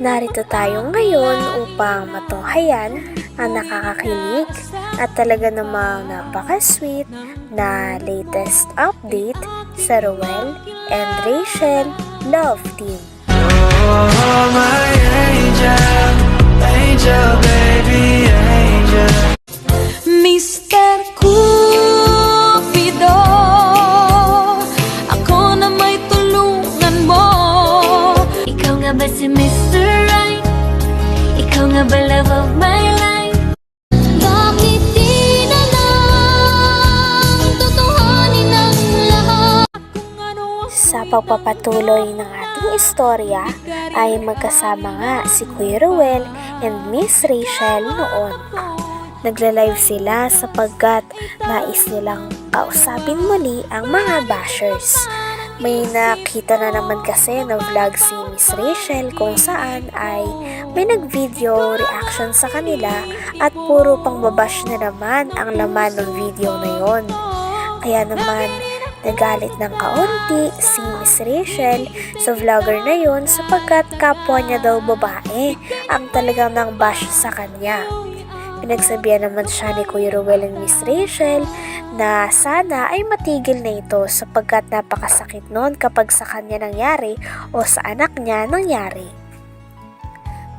Narito tayo ngayon upang matunghayan ang nakakakilig at talaga namang napaka-sweet na latest update sa Ruel and Rachel Love Team. Oh, pagpapatuloy ng ating istorya ay magkasama nga si Kuya Ruel and Miss Rachel noon. Nagla-live sila sapagkat nais nilang kausapin muli ang mga bashers. May nakita na naman kasi na vlog si Miss Rachel kung saan ay may nag-video reaction sa kanila at puro pang babash na naman ang laman ng video na yon. Kaya naman, nagalit ng kaunti si Miss Rachel sa vlogger na yon sapagkat kapwa niya daw babae ang talagang nang bash sa kanya. Pinagsabihan naman siya ni Kuya Ruel and Miss Rachel na sana ay matigil na ito sapagkat napakasakit noon kapag sa kanya nangyari o sa anak niya nangyari.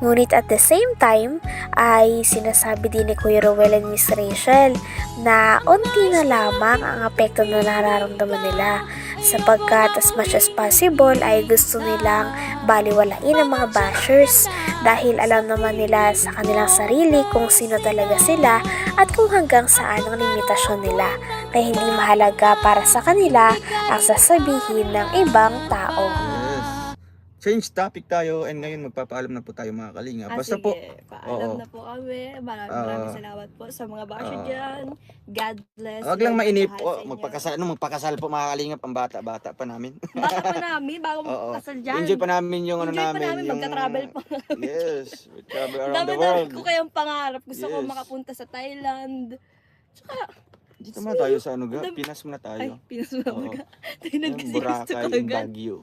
Ngunit at the same time ay sinasabi din ni Kuya Ruel and Miss Rachel na unti na lamang ang apekto na nararamdaman nila sapagkat as much as possible ay gusto nilang baliwalain ang mga bashers dahil alam naman nila sa kanilang sarili kung sino talaga sila at kung hanggang saan ang limitasyon nila kaya hindi mahalaga para sa kanila ang sasabihin ng ibang tao. Yes. Change topic tayo and ngayon magpapaalam na po tayo mga kalinga. Ah, Basta sige. po, Paalam Oo. na po kami. Maraming Ah. maraming salamat po sa mga basyo Ah. dyan. God bless. wag lang Lord, mainip sa inyo. Magpakasal, ano, magpakasal po mga kalingap ang bata-bata pa namin. Bata pa namin, bago Oo. magpasal dyan. Enjoy pa namin yung ano Enjoy pa namin. namin, yung... magka-travel pa. yes, we travel around Dami the na world. ko kayang pangarap. Gusto ko Yes. makapunta sa Thailand. Tsaka, Dito muna tayo sa ano ga, Pinas muna ay, tayo. Pinas mo Oo. ka. Tayo Yung Boracay and agad. Baguio.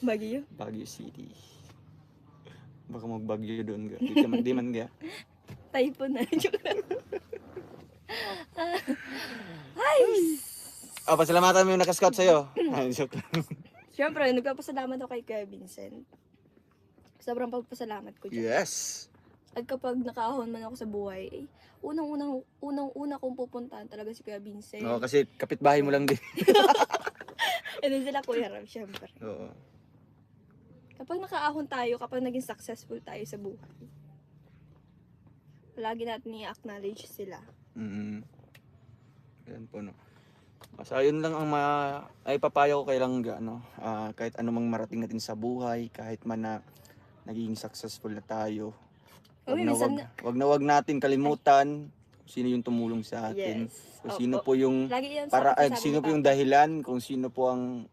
Baguio? Baguio City. Baka magbagyo doon ga. Di, ka man- di man ga. Typhoon na. Joke lang. Ay! Oh, pasalamatan mo yung nakascout sa'yo. Ay, joke lang. Siyempre, nagpapasalamat ako kay Kuya Vincent. Sobrang pagpasalamat ko dyan. Yes. At kapag nakaahon man ako sa buhay, eh, unang-unang unang-una kong pupuntahan talaga si Kuya Vincent. Oo, kasi kapitbahay mo lang din. And then sila Kuya Ram, syempre. Oo. Kapag nakaahon tayo, kapag naging successful tayo sa buhay, lagi natin i-acknowledge sila. Mm. Yan po no. Basta yun lang ang ma ay papayo ko kay Langga no. Ah, kahit anumang marating natin sa buhay, kahit man na naging successful na tayo. Wag Uy, na wag, wag na wag natin kalimutan kung sino yung tumulong sa atin. Yes. Kung sino po yung Lagi yan sa para akin, sabi sino po yung dahilan, kung sino po ang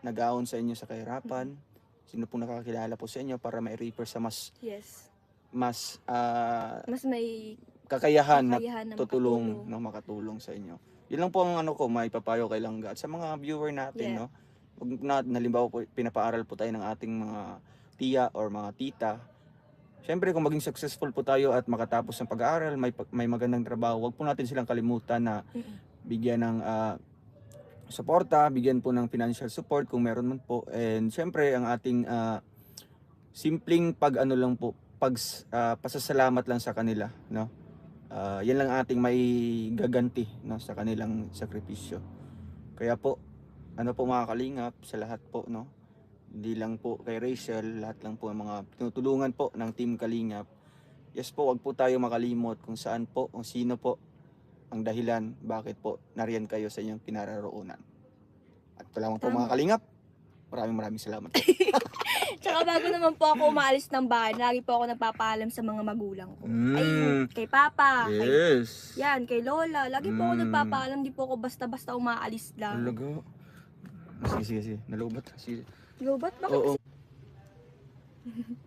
nag-aon sa inyo sa kahirapan, sino po nakakilala po sa inyo para ma-refer sa mas Yes. mas ah, Mas may kakayahan kakayahan na tutulong no makatulong sa inyo. Yun lang po ang ano ko, may papayo kay Langga at sa mga viewer natin, Yeah. no. Wag na halimbawa po pinapaaral po tayo ng ating mga tiya or mga tita. Siyempre kung maging successful po tayo at makatapos ng pag-aaral, may pag- may magandang trabaho, wag po natin silang kalimutan na bigyan ng ah, suporta, bigyan po ng financial support kung meron man po. And siyempre ang ating ah, simpleng pag ano lang po, pag ah, pasasalamat lang sa kanila, no? Ah, yan lang ating may gaganti no sa kanilang sakripisyo. Kaya po ano po mga kalingap sa lahat po no. Hindi lang po kay Rachel, lahat lang po ang mga tinutulungan po ng Team Kalingap. Yes po, wag po tayo makalimot kung saan po, kung sino po ang dahilan bakit po nariyan kayo sa inyong kinararoonan. At ito lamang po Tama. mga kalingap. Maraming maraming salamat. Tsaka bago naman po ako umaalis ng bahay, lagi po ako nagpapaalam sa mga magulang ko. Ay, Mm. kay Papa, kay Yes. Yan, kay Lola. Lagi po ako Mm. nagpapaalam, di po ako basta-basta umaalis lang. Talaga. Sige, sige, sige. Nalubat. Sige. Yo, ba't bakit? Oo.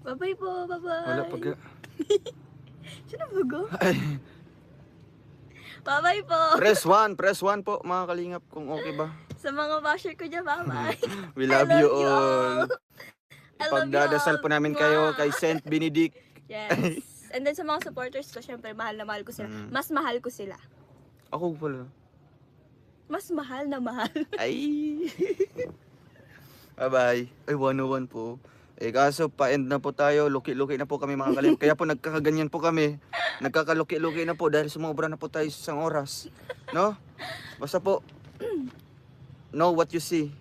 Bye-bye po, bye-bye. Wala pag... Sino bago? Ay. Bye-bye po. Press 1, press 1 po mga kalingap kung okay ba. Sa mga basher ko dyan, bye-bye. We love, I love you all. I love you Pagdadasal all. po namin kayo kay Saint Benedict. Yes. And then sa mga supporters ko, syempre, mahal na mahal ko sila. Mm. Mas mahal ko sila. Ako pala. Mas mahal na mahal. Ay. Bye-bye. Ay, 101 po. Eh, kaso pa-end na po tayo. Luki-luki na po kami mga kalim. Kaya po nagkakaganyan po kami. Nagkakaluki-luki na po dahil sumobra na po tayo sa isang oras. No? Basta po, know what you see.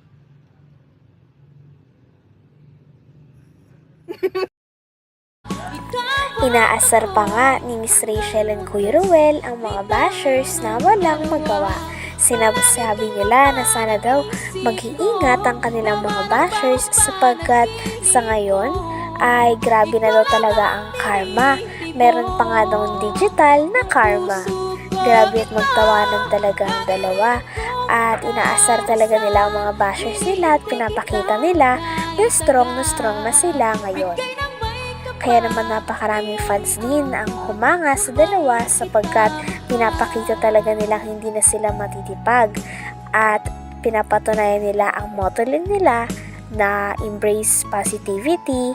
Inaasar pa nga ni Miss Rachel and Kuya Ruel ang mga bashers na walang magawa. Sinabi nila na sana daw mag-iingat ang kanilang mga bashers sapagkat sa ngayon ay grabe na daw talaga ang karma. Meron pa nga daw digital na karma. Grabe at magtawanan talaga ang dalawa. At inaasar talaga nila ang mga bashers nila at pinapakita nila na strong na strong na sila ngayon. Kaya naman napakaraming fans din ang humanga sa dalawa sapagkat pinapakita talaga nilang hindi na sila matitipag at pinapatunayan nila ang motto nila na embrace positivity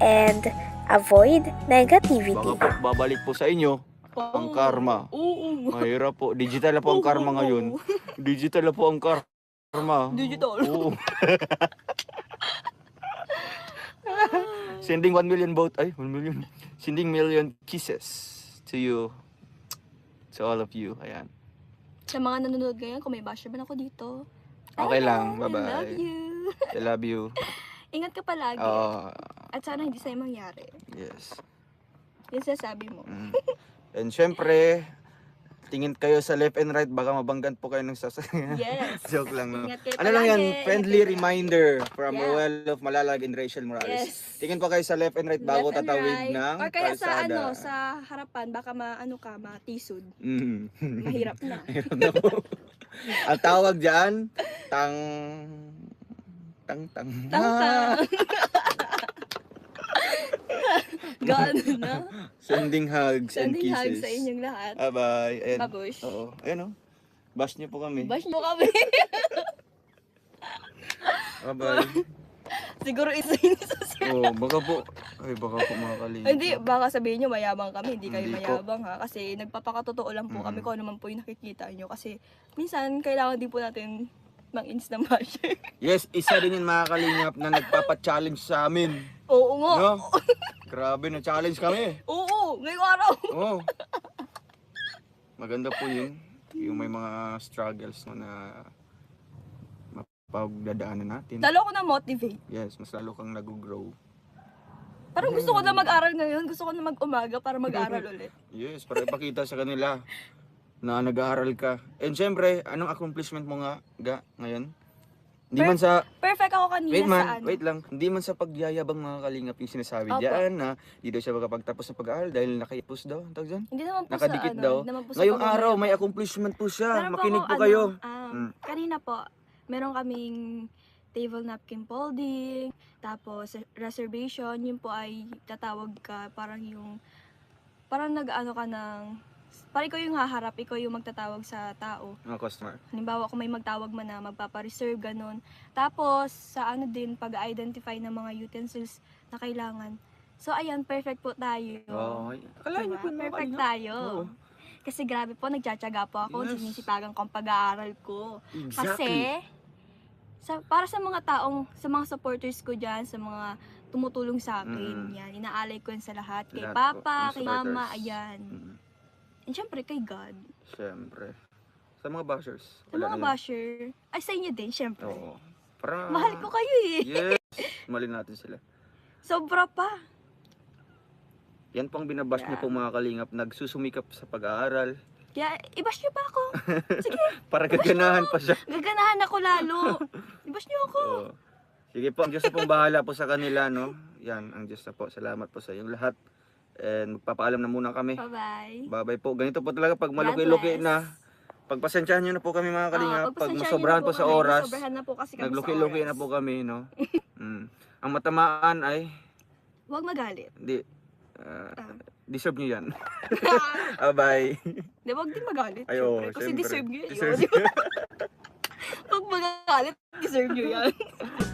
and avoid negativity. Baka po, babalik po sa inyo ang karma. Oo. Mahirap po. Digital na po ang karma ngayon. Digital na po ang karma. Digital. Oo. Sending 1 million vote. Ay, 1 million. Sending million kisses to you. To all of you. Ayan. Sa mga nanonood ngayon, kung may basher man ako dito. Okay Hello, lang. I love Bye-bye. you. I love you. Ingat ka palagi. Oh, At sana hindi sa'yo mangyari. yes. Yung sasabi mo. Mm. And syempre, tingin kayo sa left and right, baka mabanggan po kayo ng sasakyan. Yes. Joke lang, no? Ano lang yan, friendly Ingat reminder from Yeah. Roel of Malalag and Rachel Morales. Yes. Tingin po kayo sa left and right bago Left tatawid right. ng Or kaya sa kalsada. ano, sa harapan, baka maano ka, matisod. Mm. Mahirap na. Meron na po. Ang tawag dyan, tang... Tang tang. Tang-tang. Gaano na? Sending hugs Sending and kisses. hugs sa inyong lahat. Bye-bye. Ayan. Babush. Oo. Ayan o. Bash niyo po kami. Bash mo kami. Bye-bye. Siguro isa yun sa oh, baka po. Ay, baka po mga. Hindi, baka sabihin nyo mayabang kami, hindi kayo Hindi po. mayabang ha. Kasi nagpapakatotoo lang po kami Mm. kung ano man po yung nakikita nyo. Kasi minsan, kailangan din po natin mang instant basher. Yes, isa din yung mga kalingap na nagpapa-challenge sa amin. Oo nga. No? Grabe na challenge kami. Oo, ngayong araw. Oo. Maganda po yun. Yung may mga struggles mo na mapagdadaanan natin. Lalo ako na-motivate. Yes, mas lalo kang nag-grow. Parang gusto ko na mag-aral ngayon. Gusto ko na mag-umaga para mag-aral ulit. Yes, para ipakita sa kanila na nag-aaral ka. And syempre, anong accomplishment mo nga ga ngayon? Hindi man sa Perfect ako kanina Wait sa man, ano. wait lang. Hindi man sa pagyayabang mga kalingap yung sinasabi Opo. diyan na di daw siya makapagtapos ng pag-aaral dahil nakaipos daw. Ang tawag dyan? Hindi naman po Nakadikit sa ano. daw. hindi naman po sa Ngayong pamamagitan. araw may accomplishment po siya. Meron Makinig ako, po ano, kayo. um, Mm. Kanina po, meron kaming table napkin folding, tapos reservation, yun po ay tatawag ka, parang yung, parang nag-ano ka ng, parang ikaw yung haharap, ikaw yung magtatawag sa tao. Mga customer. Halimbawa, kung may magtawag man na magpapareserve, ganun. Tapos, sa ano din, pag-identify ng mga utensils na kailangan. So, ayan, perfect po tayo. Oh, akala niyo Diba? po mga Perfect kalingap. tayo. Oo. Kasi grabe po, nagtsatsaga po ako, Yes. sinisipagan ko ang pag-aaral ko. Exactly. Kasi, sa, para sa mga taong, sa mga supporters ko dyan, sa mga tumutulong sa akin, Mm. yan, inaalay ko yan sa lahat. Kay Lahat po, Papa, kay Mama, ayan. Mm, And syempre, kay God. Siyempre. Sa mga bashers. Sa wala mga na yun. basher, ay sa inyo din, syempre. Oo. Para, Mahal ko kayo eh. Yes. Mali natin sila. Sobra pa. Yan pang binabash niyo Yeah. po mga kalingap. Nagsusumikap sa pag-aaral. Kaya, ibash niyo pa ako. Para gaganahan pa siya. Gaganahan ako lalo. Ibash niyo ako. Oo. Sige po, ang Diyos na pong bahala po sa kanila, no? Yan, ang Diyos na po. Salamat po sa inyong lahat. And magpapaalam na muna kami. Bye-bye. Bye-bye po. Ganito po talaga pag maluki-luki na. Pagpasensyahan nyo na po kami mga kalinga. Ah, pag pagpasensyahan masobrahan na po sa kami. oras, Nasobrahan na po kasi kami sa nagluki-luki oras. na po kami, no? mm. Ang matamaan ay, Huwag magalit. hindi, ah, Ah. deserve nyo yan. Bye-bye. Di ba, di magalit. Ay, oo, syempre. Kasi syempre. deserve nyo yun. Deserve di? Pag magalit, deserve nyo yan.